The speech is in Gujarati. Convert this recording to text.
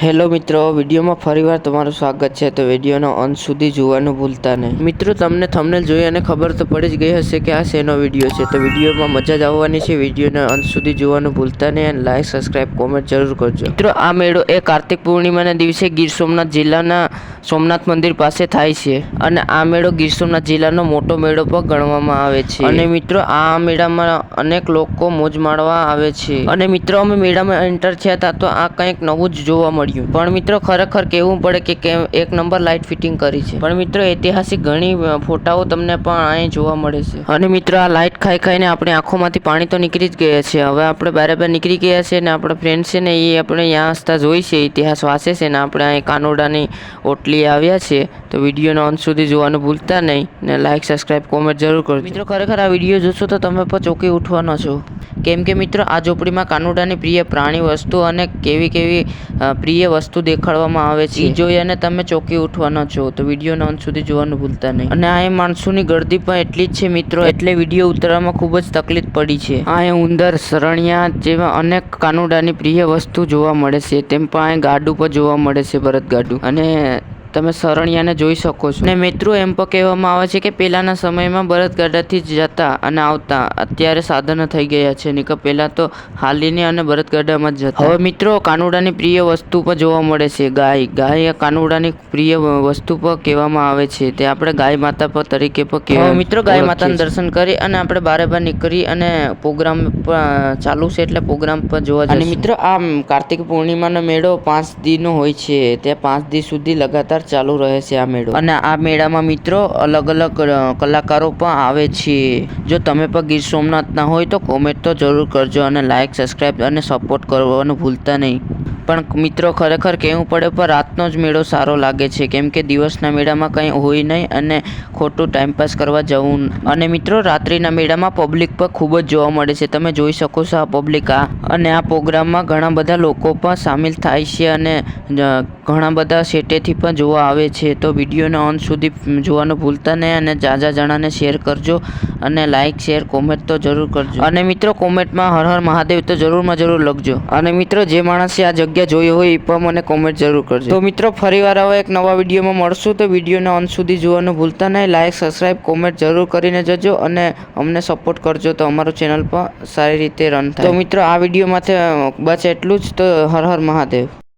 હેલો મિત્રો, વિડીયોમાં ફરીવાર તમારું સ્વાગત છે. તો વિડીયોનો અંત સુધી જોવાનું ભૂલતા નહીં. મિત્રો, તમને થંબનેલ જોઈ અને ખબર તો પડી જ ગઈ હશે કે આ શેનો વીડિયો છે. તો વિડીયોમાં મજા જ આવવાની છે. વિડીયોને અંત સુધી જોવાનું ભૂલતા નહીં અને લાઇક સબસ્ક્રાઇબ કોમેન્ટ જરૂર કરજો. મિત્રો, આ મેળો એ કાર્તિક પૂર્ણિમાના દિવસે ગીર સોમનાથ જિલ્લાના સોમનાથ મંદિર પાસે થાય છે અને આ મેળો ગીર સોમનાથ જિલ્લાનો મોટો મેળો પણ ગણવામાં આવે છે. અને મિત્રો, આ મેળામાં અનેક લોકો મોજ માણવા આવે છે. અને મિત્રો, અમે મેળામાં એન્ટર થયા હતા તો આ કંઈક નવું જ જોવા મળ્યું. પણ મિત્રો, ખરેખર કહેવું પડે કે કેમ એક નંબર લાઇટ ફિટિંગ કરી છે. પણ મિત્રો, ઐતિહાસિક ઘણી ફોટાઓ તમને પણ અહીં જોવા મળે છે. અને મિત્રો, આ લાઇટ ખાઈ ખાઈને આપણી આંખોમાંથી પાણી તો નીકળી જ ગયા છે. હવે આપણે બારે બાર નીકળી ગયા છે ને આપણા ફ્રેન્ડ છે ને એ આપણે અહીંયા હસતા જોઈ છે, ઇતિહાસ વાંચે છે ને આપણે અહીં કાનોડાની ઓટલી આવ્યા છે. તો વિડીયોનો અંત સુધી જોવાનું ભૂલતા નહીં ને લાઇક સબસ્ક્રાઇબ કોમેન્ટ જરૂર કરો મિત્રો, ખરેખર આ વીડિયો જોશો તો તમે પણ ચોકી ઉઠવાનો છો. કેમ કે મિત્રો આ ઝોપડીમાં કાનુડાની પ્રિય પ્રાણી વસ્તુ અને કેવી કેવી પ્રિય વસ્તુ દેખાડવામાં આવે છે એ જોઈ અને તમે ચોકી ઉઠવાનો છો તો વિડીયોના અંત સુધી જોવાનું ભૂલતા નહીં. અને આ માણસોની ગર્દી પણ એટલી જ છે મિત્રો એટલે વીડિયો ઉતારવામાં ખૂબ જ તકલીફ પડી છે. આ ઉંદર સરણિયા જેવા અનેક કાનુડાની પ્રિય વસ્તુ જોવા મળે છે તેમ પણ અહીં ગાડું પણ જોવા મળે છે ભરત ગાડું અને તમે સરણિયાને જોઈ શકો છો. અને મિત્રો એમ પણ કહેવામાં આવે છે કે પહેલાંના સમયમાં બળદગાડાથી જ જતા અને આવતા અત્યારે સાધનો થઈ ગયા છે. નહીં કે પહેલાં તો હાલીને અને બળદગાડામાં જ જતા. હવે મિત્રો કાનુડાની પ્રિય વસ્તુ પણ જોવા મળે છે. ગાય. ગાય કાનુડાની પ્રિય વસ્તુ પણ કહેવામાં આવે છે. તે આપણે ગાય માતા પર તરીકે પણ કહેવાય મિત્રો ગાય માતાના દર્શન કરી અને આપણે બારે બાર નીકળી અને પ્રોગ્રામ ચાલુ છે એટલે પ્રોગ્રામ પર જોવા અને મિત્રો આ કાર્તિક પૂર્ણિમાનો મેળો પાંચ દિનનો હોય છે. તે પાંચ દી સુધી લગાતાર ચાલુ રહે છે આ મેળો. અને આ મેળામાં મિત્રો અલગ અલગ કલાકારો પણ આવે છે. જો તમે પણ ગીર સોમનાથના હોય તો કોમેન્ટ તો જરૂર કરજો અને લાઈક સબસ્ક્રાઈબ અને સપોર્ટ કરવાનું ભૂલતા નહીં. પણ મિત્રો ખરેખર કહેવું પડે પણ રાતનો જ મેળો સારો લાગે છે. કેમ કે દિવસના મેળામાં કંઈ હોય નહીં અને ખોટું ટાઈમપાસ કરવા જવું અને મિત્રો રાત્રિના મેળામાં પબ્લિક પણ ખૂબ જ જોવા મળે છે. તમે જોઈ શકો છો આ પબ્લિક આ. અને આ પ્રોગ્રામમાં ઘણા બધા લોકો પણ સામેલ થાય છે અને ઘણા બધા સેટેથી પણ જોવા આવે છે. તો વિડીયોના અંત સુધી જોવાનું ભૂલતા નહીં અને જાજા જણાને શેર કરજો. અને લાઇક શેર કોમેન્ટ તો જરૂર કરજો. અને મિત્રો કોમેન્ટમાં હર હર મહાદેવ તો જરૂરમાં જરૂર લખજો. અને મિત્રો, જે માણસે આ જગ્યા જોઈ હોય એ પણ મને કોમેન્ટ જરૂર કરજો. તો મિત્રો, ફરીવાર હવે એક નવા વિડીયોમાં મળશું. તો વિડીયોના અંત સુધી જોવાનું ભૂલતા નહીં. લાઇક સબસ્ક્રાઈબ કોમેન્ટ જરૂર કરીને જજો અને અમને સપોર્ટ કરજો. તો અમારું ચેનલ પણ સારી રીતે રન થાય. તો મિત્રો, આ વિડીયોમાંથી બસ એટલું જ. તો હર હર મહાદેવ.